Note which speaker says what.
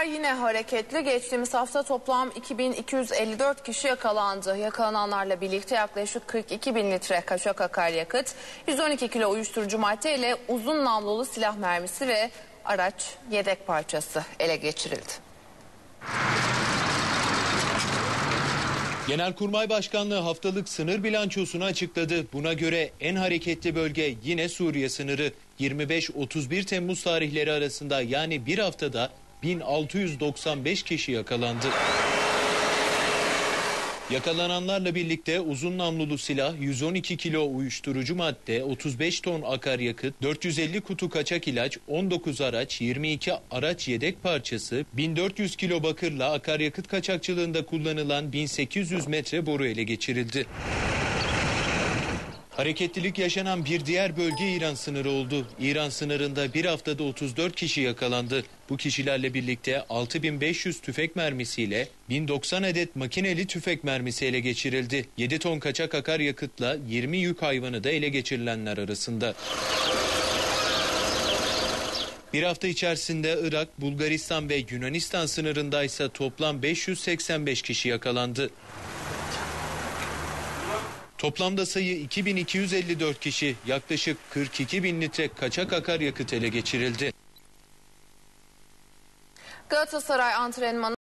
Speaker 1: Haber yine hareketli. Geçtiğimiz hafta toplam 2254 kişi yakalandı. Yakalananlarla birlikte yaklaşık 42 bin litre kaçak akaryakıt, 112 kilo uyuşturucu madde ile uzun namlulu silah mermisi ve araç yedek parçası ele geçirildi.
Speaker 2: Genelkurmay Başkanlığı haftalık sınır bilançosunu açıkladı. Buna göre en hareketli bölge yine Suriye sınırı. 25-31 Temmuz tarihleri arasında yani bir haftada 1695 kişi yakalandı. Yakalananlarla birlikte uzun namlulu silah, 112 kilo uyuşturucu madde, 35 ton akaryakıt, 450 kutu kaçak ilaç, 19 araç, 22 araç yedek parçası, 1400 kilo bakırla akaryakıt kaçakçılığında kullanılan 1800 metre boru ele geçirildi. Hareketlilik yaşanan bir diğer bölge İran sınırı oldu. İran sınırında bir haftada 34 kişi yakalandı. Bu kişilerle birlikte 6500 tüfek mermisiyle 1090 adet makineli tüfek mermisi ele geçirildi. 7 ton kaçak akaryakıtla 20 yük hayvanı da ele geçirilenler arasında. Bir hafta içerisinde Irak, Bulgaristan ve Yunanistan sınırında ise toplam 585 kişi yakalandı. Toplamda sayı 2254 kişi, yaklaşık 42 bin litre kaçak akaryakıt ele geçirildi.
Speaker 1: Galatasaray antrenmanı